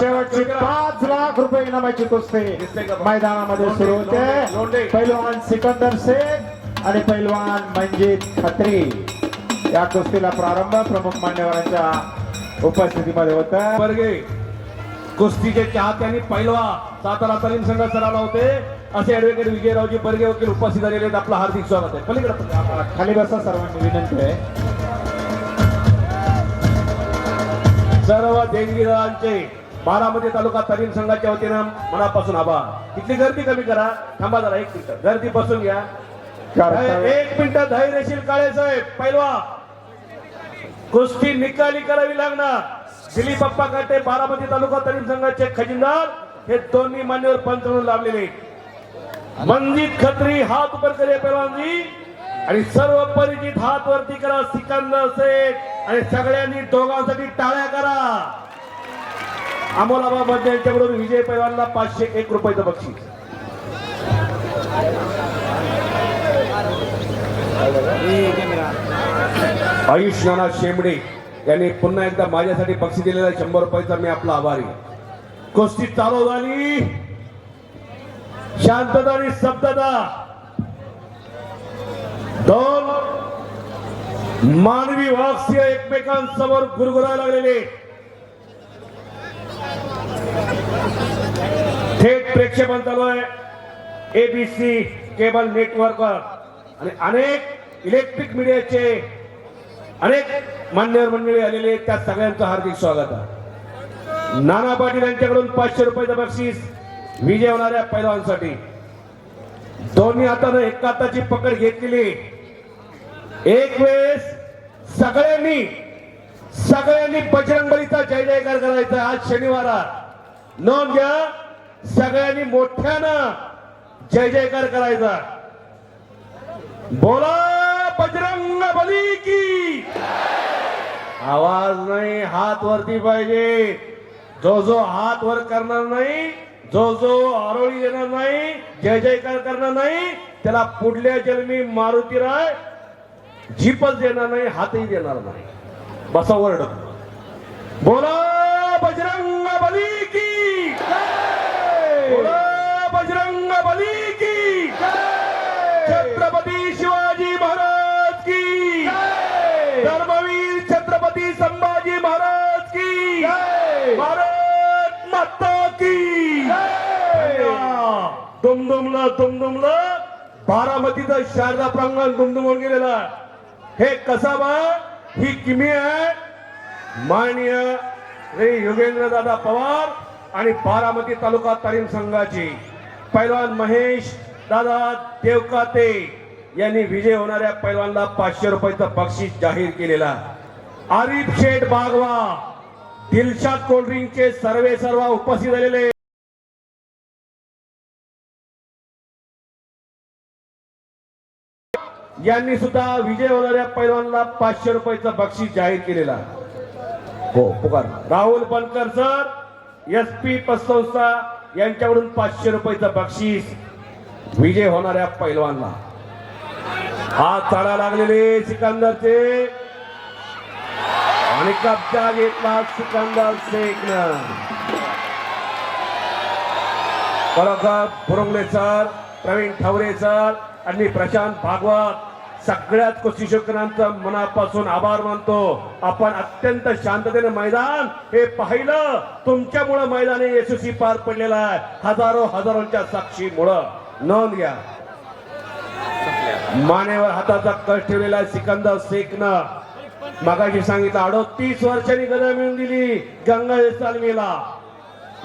शेवटची पाच लाख रुपये इनामाची कुस्ती? मैदानामध्ये सुरू होते. पैलवान सिकंदर शेख आणि पैलवान मंजित खत्री. या कुस्तीला प्रारंभ प्रमुख मान्यवरांच्या उपस्थितीमध्ये होता. वर्गे कुस्तीचे चाहत्यांनी पैलवा सातारा तालीम संघ सरावला होते. असे ऍडव्होकेट विजयरावजी बर्गे वकील उपस्थित झालेले आपलं हार्दिक स्वागत आहे. पलीकडे खाली बसा सर्वांनी विनंती आहे. सर्व देणगीदारांचे बारामती तालुका तालीम संघाच्या वतीनं मनापासून आभार. इथली गर्दी कमी करा. थांबा जरा एक मिनिट. गर्दी बसून घ्या. एक मिनिट धैर्यशील काळे साहेब. पैलवा. कुस्ती निकाली करावी लागणार. दिलीप पप्पा काटे बारामती तालुका तालीम संघाचे खजिनदार. हे दोन्ही मान्यवर पंच म्हणून लाभलेले मंजित खत्री हात ऊपर करे पैलवानजी. आणि सर्व परिचित हात वरती करा सिकंदर असेल आणि सगळ्यांनी दोघांसाठी टाळ्या करा. अमोलाबा बाबा यांच्याकडून विजय पैलवानला पाचशे एक रुपयाचं बक्षीस. आयुष नाना शेंबडे यांनी पुन्हा एकदा माझ्यासाठी बक्षीस दिलेला शंभर रुपयाचा मी आपला आभारी. कुस्ती चालू झाली शांतता आणि शब्दता दोन मानवी वाक्य एकमेकांसमोर गुरगुरायला लागलेले थेट प्रेक्षेपण चालू आहे. एबीसी केबल नेटवर्कवर आणि अनेक इलेक्ट्रिक मीडियाचे अनेक मान्यवर मंडळी आलेले त्या सगळ्यांचं हार्दिक स्वागत आहे. नाना पाटील यांच्याकडून पाचशे रुपयाचं बक्षीस विजय होणाऱ्या पैलवांसाठी दोन्ही हातानं एका हाताची पकड घेतलेली एक वेळेस सगळ्यांनी सगळ्यांनी बजरंगबलीचा जय जयकार करायचा आज शनिवार नोंद घ्या सगळ्यांनी मोठ्यानं जय जयकार करायचा बोला बजरंग बली की. आवाज नाही हात वरती पाहिजे. जो जो हात वर करणार नाही जो जो आरोळी देणार नाही जय जयकार करणार नाही त्याला पुढल्या जन्मी मारुती राय जीपच देणार नाही हातही देणार नाही. बसा वर्ड. बोला बजरंग बली की. बोला बजरंग बली की. छत्रपती शिवाजी महाराज की. धर्मवीर छत्रपती संभाजी महाराज की. भारत माता की. दुमदुमलं दुमदुमलं. बारामतीचं शारदा प्रांगण दुमदुमून गेलेलं आहे. हे कसाबा ही किमी आहे. माननीय श्री योगेंद्र दादा पवार आणि बारामती तालुका तालीम संघाची पैलवान महेश दादा देवकाते यांनी विजय होणाऱ्या पैलवानला पाचशे रुपयाचं बक्षीस जाहीर केलेला आरिफ शेठ बागवा दिलशाद कोल्ड्रिंकचे सर्वे सर्व उपस्थित झालेले. यांनी सुद्धा विजय होणाऱ्या पैलवानला पाचशे रुपयाचं बक्षीस जाहीर केलेला हो पुकार. Rahul Bankar sir S P पतसंस्था यांच्याकडून पाचशे रुपयाचं बक्षीस विजय होणाऱ्या पैलवानला. हात चाला लागलेले सिकंदरचे. आणि कब्जा घेतला सिकंदर शेखनं. खरोखर फुरंगले सर प्रवीण ठवरे सर आणि प्रशांत भागवत. सगळ्यात कुस्तीशकरांचं मनापासून आभार मानतो. आपण अत्यंत शांततेने मैदान हे पाहिलं. तुमच्यामुळं मैदान हे यशस्वी पार पडलेलं आहे. हजारो हजारोंच्या साक्षीमुळं. नोंद घ्या. मानेवर हाताचा कष्ट ठेवलेला आहे सिकंदर शेखनं. मगाशी सांगितलं अडोतीस वर्षांनी गदा मिळून दिली गंगा तालमीला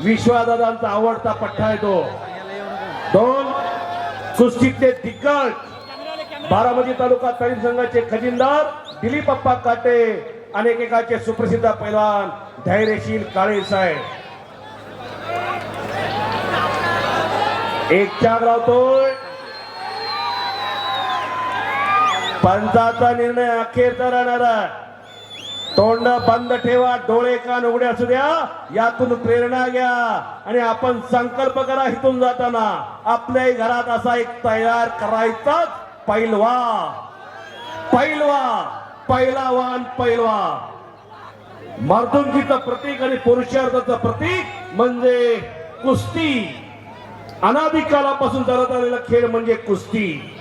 विश्वादादांचा आवडता पठ्ठा येतो दोन सुस्थितले दिग्गज. बारामती तालुका तालीम संघाचे खजिनदार दिलीपप्पा काटे अनेकेकाचे सुप्रसिद्ध पैलवान धैर्यशील काळे साहेब. एक चार लावतोय. पंचाचा निर्णय अखेरचा राहणार आहे. तोंड बंद ठेवा डोळे कान उघडे असू द्या. यातून प्रेरणा घ्या. आणि आपण संकल्प करा इथून जाताना. आपल्याही घरात असा एक तयार करायचाच पैलवा पैलवा पैलावान पैलवा. मार्दुंकीचं प्रतीक आणि पुरुषार्थाचं प्रतीक म्हणजे कुस्ती. अनादिकालापासून चालत आलेला खेळ म्हणजे कुस्ती.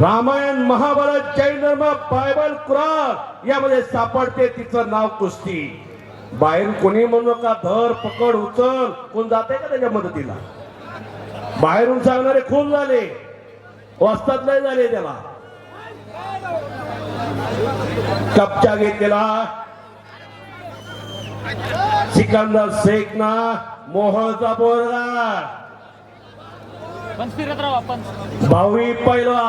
रामायण महाभारत जैन धर्म बायबल कुराण यामध्ये सापडते तिचं नाव कुस्ती. बाहेर कोणी म्हणू नका धर पकड उचल कोण जाते का त्याच्या मदतीला? बाहेरून सांगणारे खून झाले. वस्तात नाही झाले त्याला. कपचा घेतलेला. सिकंदर शेख ना मोहळचा बोरगा भावी पहिला.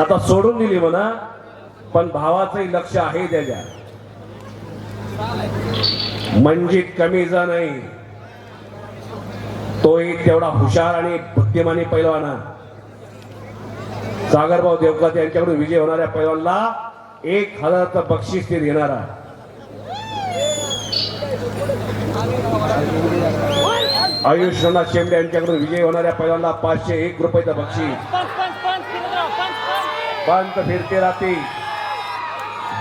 आता सोडून दिली म्हणा पण भावाचंही लक्ष आहे त्याच्या म्हणजे कमीचा नाही. तोही तेवढा हुशार आणि बुद्धिमानी पैलवाना सागरभाऊ देवकात यांच्याकडून विजय होणाऱ्या पैलवानला एक हजारचं बक्षीस ते देणारा आयुष्यनाथ शेंबे यांच्याकडून विजय होणाऱ्या पैलवानला पाचशे एक रुपयाचं बक्षीस. पंत फिरते राहते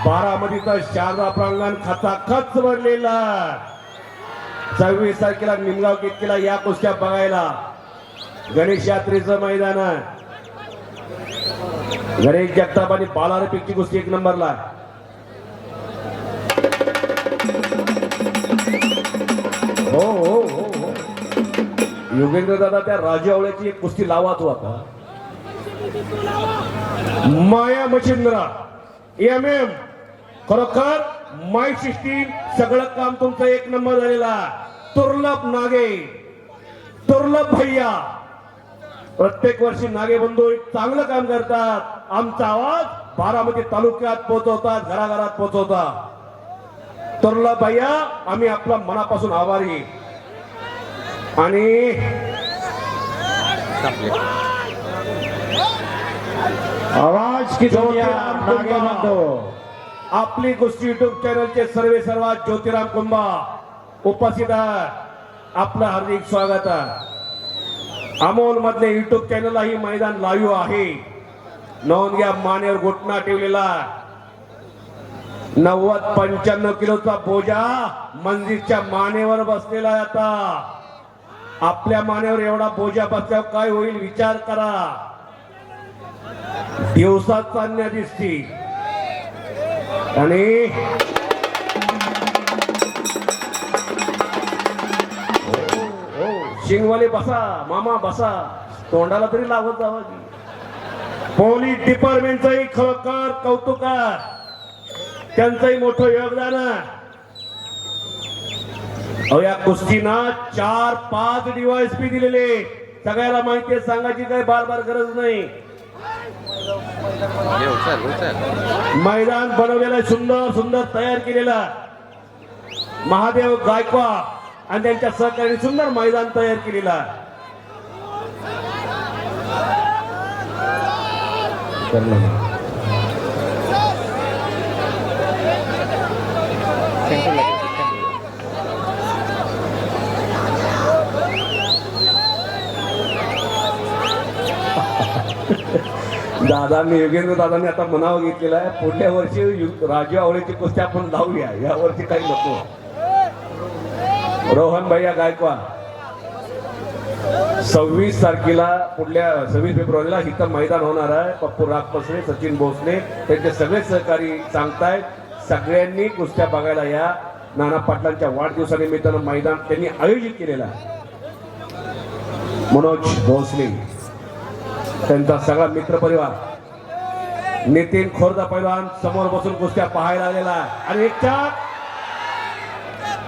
बारामतीचं शारदा प्रांगण खचाखच भरलेला सव्वीस तारखेला निमगाव किटकीला या कुस्त्या बघायला? गणेश यात्रेचं मैदान आहे. गणेश जगताप आणि बालारपीची कुस्ती एक नंबरला हो हो हो हो. योगेंद्र दादा त्या राजू आवळ्याची एक कुस्ती लावा तू आता. माया मच्छिंद्रा. एम एम खरोखर माय सिस्टीम सगळं काम तुमचं एक नंबर झालेला तुर्लभ नागे तुर्लभ भैया. प्रत्येक वर्षी नागे बंधू चांगलं काम करतात. आमचा आवाज बारामती तालुक्यात पोहोचवतात घराघरात पोहोचवतात. तुर्लभ भैया आम्ही आपला मनापासून आभारी. आणि आवाज की नागे आपली गोष्टी युट्यूब चॅनलचे सर्वे सर्वात ज्योतिराम कुंभा उपस्थित आहे आपलं हार्दिक स्वागत आहे. अमोल मधले युट्यूब चॅनलला ही मैदान लाईव्ह आहे. नोंद घ्या मानेवर घोटणा ठेवलेला. नव्वद पंच्याण्णव किलोचा बोजा मंदिरच्या मानेवर बसलेला आता. आपल्या मानेवर एवढा बोजा बसल्यावर काय होईल विचार करा. दिवसात चालण्या दिसती आणि शिंगवाले बसा मामा बसा. तोंडाला तरी लागत जावा की. पोलीस डिपार्टमेंटचंही खरोखर कौतुक त्यांचंही मोठं योगदान. अहो या कुस्तीना चार पाच डिवाइस पी दिलेले सगळ्याला माहिती सांगायची काही बार बार गरज नाही. मैदान बनवलेलं सुंदर सुंदर तयार केलेला. महादेव गायकवा आणि त्यांच्या सहकार्याने सुंदर मैदान तयार केलेला आहे. दादांनी योगेंद्र दादांनी आता मनावर घेतलेला आहे. पुढल्या वर्षी यु- राजू आवळेची कुस्ती आपण लावूया या वर्षी काही नको. रोहन भैया गायकवाड. सव्वीस तारखेला पुढल्या सव्वीस फेब्रुवारीला इथं मैदान होणार आहे. पप्पू रागपसणे सचिन भोसले त्यांचे सगळे सहकारी सांगतायत. सगळ्यांनी कुस्त्या बघायला या. नाना पाटलांच्या वाढदिवसानिमित्तानं मैदान त्यांनी आयोजित केलेलं आहे. मनोज भोसले त्यांचा सगळा मित्रपरिवार. नितीन खोरदा पैलवान समोर बसून कुस्त्या पाहायला आलेला आहे. आणि चार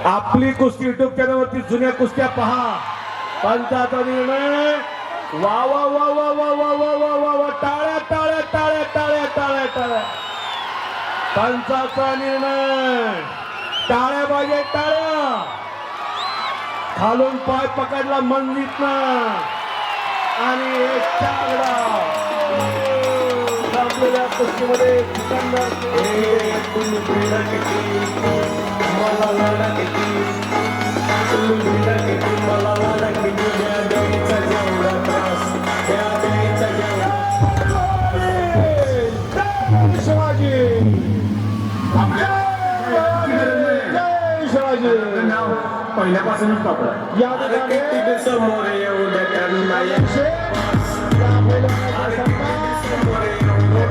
आपली कुस्ती युट्यूब चॅनलवरती जुन्या कुस्त्या पहा. पंचाचा निर्णय. वा वा वा वा वा वा वा वा वा वा. टाळ्या टाळ्या टाळ्या टाळ्या टाळ्या टाळ्या. पंचाचा निर्णय. टाळ्या पाहिजे टाळ्या. खालून पाय पकडला मंदित आणि एक चांगला. pedaço que vou deixar Yeah, I'm gonna get you this morning. I'm gonna get you this morning.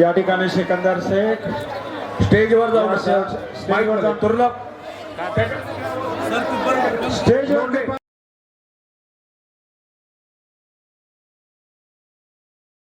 या ठिकाणी सिकंदर शेख. स्टेजवर जाऊन स्टेजवर जाऊन तुरलक. स्टेजवर